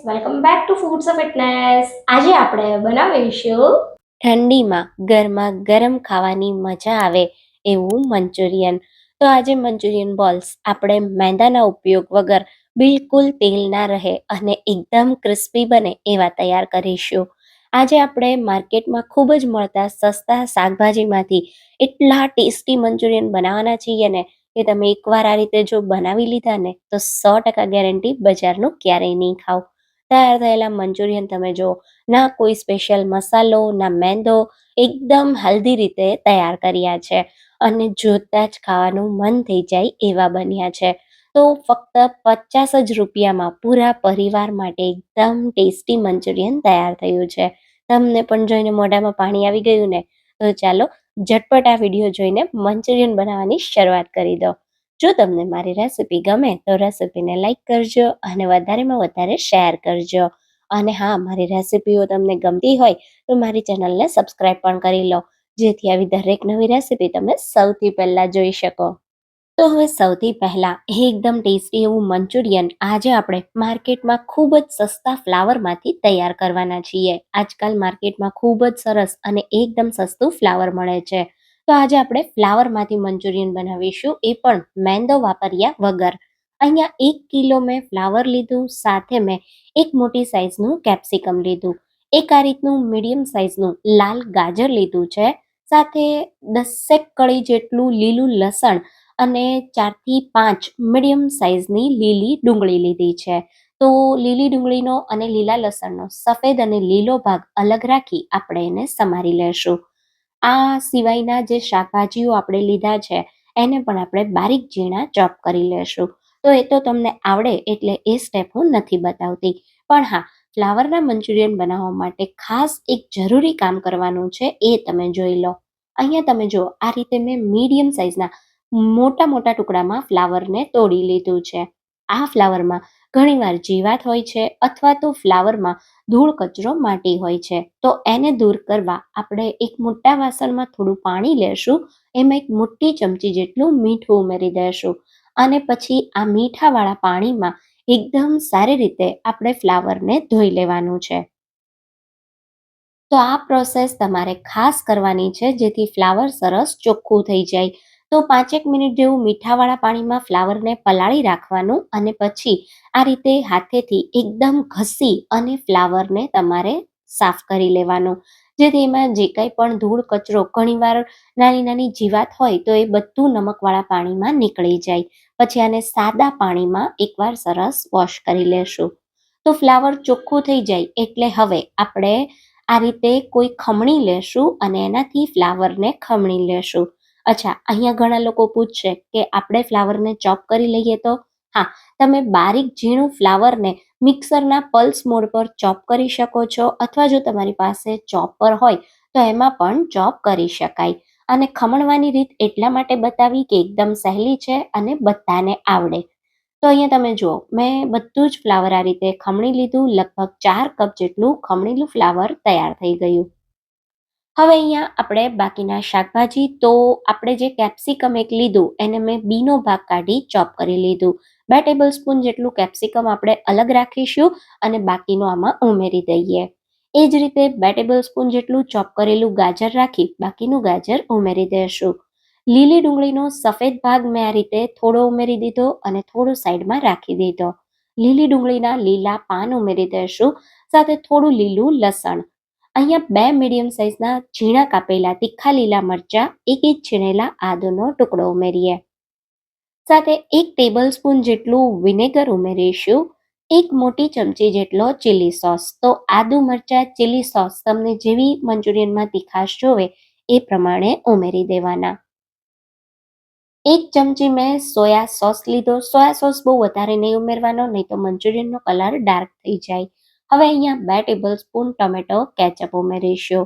Welcome back to foods of fitness આજે આપણે બનાવીશું ઠંડીમાં ગરમા ગરમ ખાવાની મજા આવે એવું મંચુરિયન. તો આજે મંચુરિયન બોલ્સ આપણે મેંદાના ઉપયોગ વગર બિલકુલ તેલ ના રહે અને એકદમ ક્રિસ્પી બને એવા તૈયાર કરીશું. આજે આપણે માર્કેટમાં ખૂબ જ મળતા સસ્તા શાકભાજીમાંથી એટલા ટેસ્ટી મંચુરિયન બનાવવાના છીએ ને કે તમે એકવાર આ રીતે જો બનાવી લીધા ને તો સો ટકા ગેરંટી બજારનું ક્યારેય નહીં ખાવ. તૈયાર થયેલા મંચુરિયન તમે જો ના કોઈ સ્પેશિયલ મસાલો, ના મેંદો, એકદમ હેલ્ધી રીતે તૈયાર કર્યા છે અને જોતા જ ખાવાનું મન થઈ જાય એવા બન્યા છે. તો ફક્ત પચાસ જ રૂપિયામાં પૂરા પરિવાર માટે એકદમ ટેસ્ટી મંચુરિયન તૈયાર થયું છે. તમને પણ જોઈને મોઢામાં પાણી આવી ગયું ને? તો ચાલો ઝટપટ આ વીડિયો જોઈને મંચુરિયન બનાવવાની શરૂઆત કરી દો. જો તમને મારી રેસિપી ગમે તો રેસિપીને લાઇક કરજો અને વધારેમાં વધારે શેર કરજો. અને હા, મારી રેસિપીઓ તમને ગમતી હોય તો મારી ચેનલને સબસ્ક્રાઈબ પણ કરી લો, જેથી આવી દરેક નવી રેસિપી તમે સૌથી પહેલાં જોઈ શકો. તો હવે સૌથી પહેલાં એકદમ ટેસ્ટી એવું મંચુરિયન આજે આપણે માર્કેટમાં ખૂબ જ સસ્તા ફ્લાવરમાંથી તૈયાર કરવાના છીએ. આજકાલ માર્કેટમાં ખૂબ જ સરસ અને એકદમ સસ્તું ફ્લાવર મળે છે. તો આજે આપણે ફ્લાવરમાંથી મંચુરિયન બનાવીશું. એ પણ મેંદો વાપર્યા વગર. અહીંયા એક કિલો મેં ફ્લાવર લીધું, સાથે મેં એક મોટી સાઇઝનું કેપ્સિકમ લીધું. એક આ રીતનું મીડિયમ સાઇઝનું લાલ ગાજર લીધું છે. સાથે દસેક કળી જેટલું લીલું લસણ અને ચારથી પાંચ મીડિયમ સાઇઝની લીલી ડુંગળી લીધી છે. તો લીલી ડુંગળીનો અને લીલા લસણનો સફેદ અને લીલો ભાગ અલગ રાખી આપણે એને સમારી લેશું. આ સિવાયના જે શાકભાજીઓ આપણે લીધા છે, એને પણ આપણે બારીક ઝીણા ચોપ કરી લેશું. તો એ તો તમને આવડે એટલે એ સ્ટેપ હું નથી બતાવતી. પણ હા, ફ્લાવરના મંચુરિયન બનાવવા માટે ખાસ એક જરૂરી કામ કરવાનું છે એ તમે જોઈ લો. અહીંયા તમે જુઓ, આ રીતે મેં મીડિયમ સાઇઝના મોટા મોટા ટુકડામાં ફ્લાવરને તોડી લીધું છે. આ ફ્લાવરમાં ઘણીવાર જીવાત હોય છે અથવા તો ફ્લાવરમાં ધૂળ કચરો માટી હોય છે. તો એને દૂર કરવા આપણે એક મોટા વાસણમાં થોડું પાણી લેશું. એમાં એક મોટી ચમચી જેટલું મીઠું ઉમેરી દઈશું અને પછી આ મીઠાવાળા પાણીમાં એકદમ સારી રીતે આપણે ફ્લાવરને ધોઈ લેવાનું છે. તો આ પ્રોસેસ તમારે ખાસ કરવાની છે જેથી ફ્લાવર સરસ ચોખ્ખું થઈ જાય. તો પાંચેક મિનિટ જેવું મીઠાવાળા પાણીમાં ફ્લાવરને પલાળી રાખવાનું અને પછી આ રીતે હાથેથી એકદમ ઘસી અને ફ્લાવરને તમારે સાફ કરી લેવાનું. જેથી એમાં જે કંઈ પણ ધૂળ, કચરો, ઘણીવાર નાની નાની જીવાત હોય તો એ બધું નમકવાળા પાણીમાં નીકળી જાય. પછી આને સાદા પાણીમાં એકવાર સરસ વોશ કરી લેશું. તો ફ્લાવર ચોખ્ખું થઈ જાય એટલે હવે આપણે આ રીતે કોઈ ખમણી લેશું અને એનાથી ફ્લાવરને ખમણી લેશું. અચ્છા, અહીંયા ઘણા લોકો પૂછશે કે આપણે ફ્લાવરને ચોપ કરી લઈએ તો? હા, તમે બારીક ઝીણું ફ્લાવરને મિક્સરના પલ્સ મોડ પર ચોપ કરી શકો છો અથવા જો તમારી પાસે ચોપર હોય, તો એમાં પણ ચોપ કરી શકાય. અને ખમણવાની રીત એટલા માટે બતાવી કે એકદમ સહેલી છે અને બધાને આવડે. તો અહીંયા તમે જુઓ, મેં બધું જ ફ્લાવર આ રીતે ખમણી લીધું, લગભગ ચાર કપ જેટલું ખમણીલું ફ્લાવર તૈયાર થઈ ગયું. હવે અહીંયા આપણે બાકીના શાકભાજી તો આપણે જે કેપ્સિકમ એક લીધું, એને મેં બીનો ભાગ કાઢી ચોપ કરી લીધું. બે ટેબલ સ્પૂન જેટલું કેપ્સિકમ આપણે અલગ રાખીશું અને બાકીનું આમાં ઉમેરી દઈએ. એ જ રીતે બે ટેબલ સ્પૂન જેટલું ચોપ કરેલું ગાજર રાખી બાકીનું ગાજર ઉમેરી દઈશું લીલી ડુંગળીનો સફેદ ભાગ મેં આ રીતે થોડો ઉમેરી દીધો અને થોડો સાઈડમાં રાખી દીધો. લીલી ડુંગળીના લીલા પાન ઉમેરી દઈશું સાથે થોડું લીલું લસણ. અહીંયા બે મીડિયમ સાઇઝના ઝીણા કાપેલા તીખા લીલા મરચાં, એક એક છીણેલા આદુનો ટુકડો ઉમેરીએ. સાથે એક ટેબલ સ્પૂન જેટલું વિનેગર ઉમેરીશું, એક મોટી ચમચી જેટલો ચીલી સોસ તો આદુ મરચાં ચીલી સોસ તમને જેવી મંચુરિયનમાં તીખાશ જોવે એ પ્રમાણે ઉમેરી દેવાના. એક ચમચી મેં સોયા સોસ લીધો. સોયા સોસ બહુ વધારે નહીં ઉમેરવાનો, નહીં તો મંચુરિયનનો કલર ડાર્ક થઈ જાય. હવે અહીંયા બે ટેબલ સ્પૂન ટોમેટો કેચઅપ ઉમેરીશું.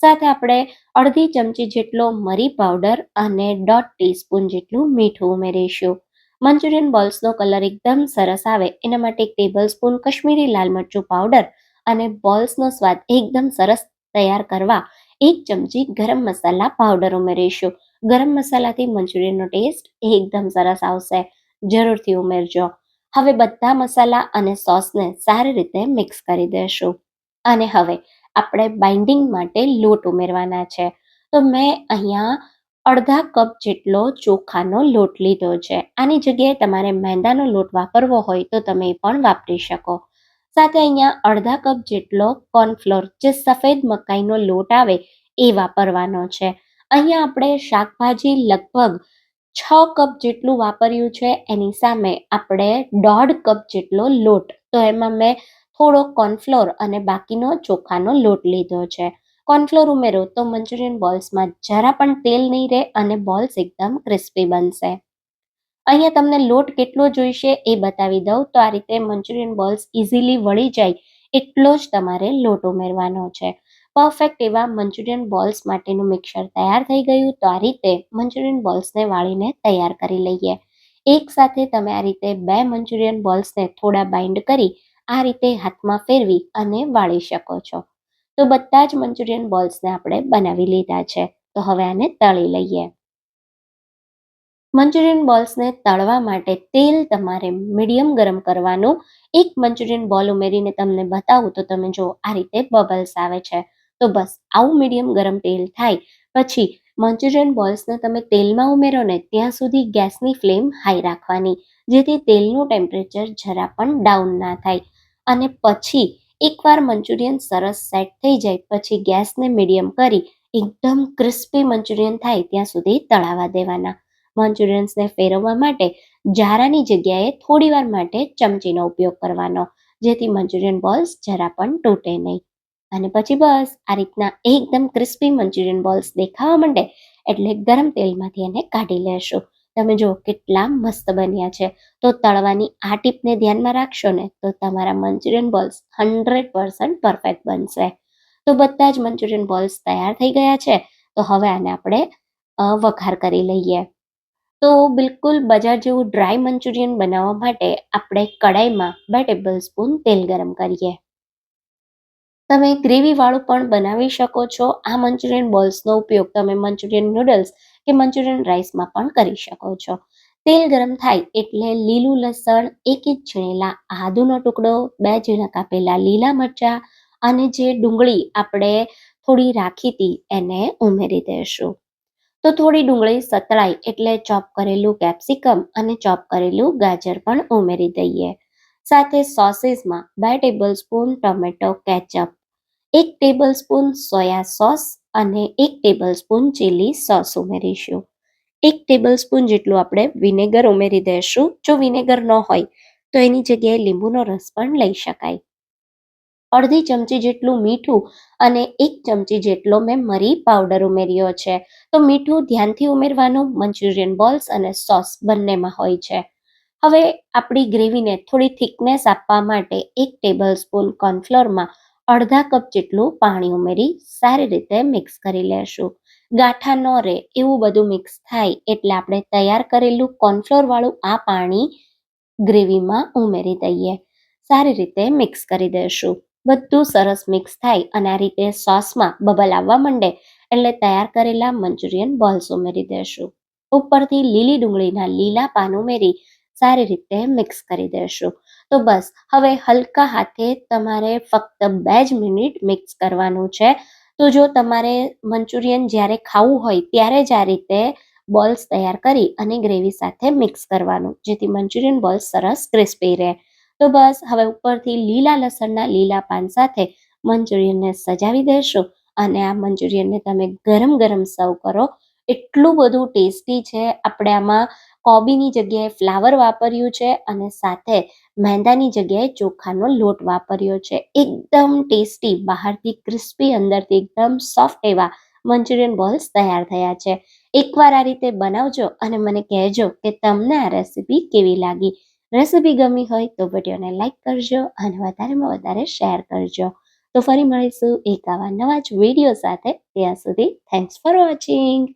સાથે આપણે અડધી ચમચી જેટલો મરી પાવડર અને દોઢ ટીસ્પૂન જેટલું મીઠું ઉમેરીશું. મંચુરિયન બોલ્સનો કલર એકદમ સરસ આવે, એના માટે એક ટેબલ સ્પૂન કશ્મીરી લાલ મરચું પાવડર અને બોલ્સનો સ્વાદ એકદમ સરસ તૈયાર કરવા એક ચમચી ગરમ મસાલા પાવડર ઉમેરીશું. ગરમ મસાલાથી મંચુરિયનનો ટેસ્ટ એકદમ સરસ આવશે. જરૂરથી ઉમેરજો. હવે બધા મસાલા અને સોસને સારી રીતે મિક્સ કરી દેશું. અને હવે આપણે બાઇન્ડિંગ માટે લોટ ઉમેરવાના છે. તો મેં અહીંયા અડધા કપ જેટલો ચોખાનો લોટ લીધો છે. આની જગ્યાએ તમારે મેંદાનો લોટ વાપરવો હોય તો તમે પણ વાપરી શકો. સાથે અહીંયા અડધા કપ જેટલો કોર્નફ્લોર જે સફેદ મકાઈનો લોટ આવે એ વાપરવાનો છે. અહીંયા આપણે શાકભાજી લગભગ છ કપ જેટલું વાપર્યું છે, એની સામે આપણે દોઢ કપ જેટલો લોટ. તો એમાં મેં થોડો કોર્નફ્લોર અને બાકીનો ચોખાનો લોટ લીધો છે. કોર્નફ્લોર ઉમેરો તો મંચુરિયન બોલ્સમાં જરા પણ તેલ નહીં રહે અને બોલ્સ એકદમ ક્રિસ્પી બનશે. અહીંયા તમને લોટ કેટલો જોઈશે એ બતાવી દઉં. તો આ રીતે મંચુરિયન બોલ્સ ઇઝીલી વળી જાય એટલો જ તમારે લોટ ઉમેરવાનો છે. પરફેક્ટ એવા મંચુરિયન બોલ્સ માટેનું મિક્સર તૈયાર થઈ ગયું. તો આ રીતે મંચુરિયન બોલ્સને વાળીને તૈયાર કરી લઈએ. એક સાથે તમે આ રીતે બે મંચુરિયન બોલ્સને થોડા બાઇન્ડ કરી આ રીતે હાથમાં ફેરવી અને વાળી શકો છો. તો બધા જ મંચુરિયન બોલ્સને આપણે બનાવી લીધા છે. તો હવે આને તળી લઈએ. મંચુરિયન બોલ્સને તળવા માટે તેલ તમારે મીડિયમ ગરમ કરવાનું. એક મંચુરિયન બોલ ઉમેરીને તમને બતાવું તો તમે જો આ રીતે બબલ્સ આવે છે. તો બસ, આવું મીડિયમ ગરમ તેલ થાય. પછી મંચુરિયન બોલ્સને તમે તેલમાં ઉમેરો ને ત્યાં સુધી ગેસની ફ્લેમ હાઈ રાખવાની, જેથી તેલનું ટેમ્પરેચર જરા પણ ડાઉન ના થાય. અને પછી એકવાર મંચુરિયન સરસ સેટ થઈ જાય, પછી ગેસને મીડિયમ કરી, એકદમ ક્રિસ્પી મંચુરિયન થાય ત્યાં સુધી તળાવા દેવાના. મંચુરિયન્સને ફેરવવા માટે જારાની જગ્યાએ થોડીવાર માટે ચમચીનો ઉપયોગ કરવાનો, જેથી મંચુરિયન બોલ્સ જરા પણ તૂટે નહીં. અને પછી બસ આ રીતના એકદમ ક્રિસ્પી મંચુરિયન બોલ્સ દેખાવા માંડે એટલે ગરમ તેલમાંથી એને કાઢી લેશું. તમે જો કેટલા મસ્ત બન્યા છે. તો તળવાની આ ટીપને ધ્યાનમાં રાખશો ને તો તમારા Manchurian balls hundred percent perfect બનશે. તો બધા જ મંચુરિયન બોલ્સ તૈયાર થઈ ગયા છે. તો હવે આને આપણે વઘાર કરી લઈએ. તો બિલકુલ બજાર જેવું ડ્રાય મંચુરિયન બનાવવા માટે આપણે કડાઈમાં બે ટેબલ સ્પૂન તેલ ગરમ કરીએ. તમે ગ્રેવીવાળું પણ બનાવી શકો છો. આ મંચુરિયન બોલ્સનો ઉપયોગ તમે મંચુરિયન નૂડલ્સ કે મંચુરિયન રાઈસમાં પણ કરી શકો છો. તેલ ગરમ થાય એટલે લીલું લસણ, એક ઇંચ છીણેલા આદુનો ટુકડો, બે ઝીણા કાપેલા લીલા મરચાં અને જે ડુંગળી આપણે થોડી રાખી હતી એને ઉમેરી દઈશું તો થોડી ડુંગળી સતળાય એટલે ચોપ કરેલું કેપ્સિકમ અને ચોપ કરેલું ગાજર પણ ઉમેરી દઈએ. સાથે સોસીસમાં બે ટેબલ સ્પૂન ટોમેટો કેચઅપ, એક ટેબલ સ્પૂન સોયા સોસ અને એક ટેબલ સ્પૂન ચીલી સોસ ઉમેરીશું. એક ટેબલ સ્પૂન જેટલું આપણે વિનેગર ઉમેરી દઈશું જો વિનેગર ન હોય, તો એની જગ્યાએ લીંબુનો રસ પણ લઈ શકાય. અડધી ચમચી જેટલું મીઠું અને એક ચમચી જેટલો મેં મરી પાવડર ઉમેર્યો છે. તો મીઠું ધ્યાનથી ઉમેરવાનું મંચુરિયન બોલ્સ અને સોસ બંનેમાં હોય છે. હવે આપણી ગ્રેવીને થોડી થિકનેસ આપવા માટે એક ટેબલ સ્પૂન કોર્નફ્લોરમાં અડધા કપ જેટલું પાણી ઉમેરી સારી રીતે મિક્સ કરી લેશું. ગાંઠા ન રહે એવું બધું મિક્સ થાય એટલે આપણે તૈયાર કરેલું કોર્નફ્લોરવાળું આ પાણી ગ્રેવીમાં ઉમેરી દઈએ. સારી રીતે મિક્સ કરી દઈશું બધું સરસ મિક્સ થાય અને આ રીતે સોસમાં બબલ આવવા માંડે એટલે તૈયાર કરેલા મંચુરિયન બોલ્સ ઉમેરી દઈશું ઉપરથી લીલી ડુંગળીના લીલા પાન ઉમેરી સારી રીતે મિક્સ કરી દઈશું તો બસ, હવે હલકા હાથે તમારે ફક્ત બે જ મિનિટ મિક્સ કરવાનું છે. તો જો તમારે મંચુરિયન જ્યારે ખાવું હોય ત્યારે જ આ રીતે બોલ્સ તૈયાર કરી અને ગ્રેવી સાથે મિક્સ કરવાનું, જેથી મંચુરિયન બોલ્સ સરસ ક્રિસ્પી રહે. તો બસ, હવે ઉપરથી લીલા લસણના લીલા પાન સાથે મંચુરિયનને સજાવી દેશો અને આ મંચુરિયનને તમે ગરમ ગરમ સર્વ કરો. એટલું બધું ટેસ્ટી છે. આપણે આમાં કોબીની જગ્યાએ ફ્લાવર વાપર્યું છે અને સાથે મેંદાની જગ્યાએ ચોખાનો લોટ વાપર્યો છે. એકદમ ટેસ્ટી, બહારથી ક્રિસ્પી, અંદરથી એકદમ સોફ્ટ એવા મંચુરિયન બોલ્સ તૈયાર થયા છે. એકવાર આ રીતે બનાવજો અને મને કહેજો કે તમને આ રેસીપી કેવી લાગી. રેસીપી ગમી હોય તો વિડીયોને લાઇક કરજો અને વધારેમાં વધારે શેર કરજો. તો ફરી મળીશું એક આવા નવા જ વીડિયો સાથે. ત્યાં સુધી થેન્ક્સ ફોર વોચિંગ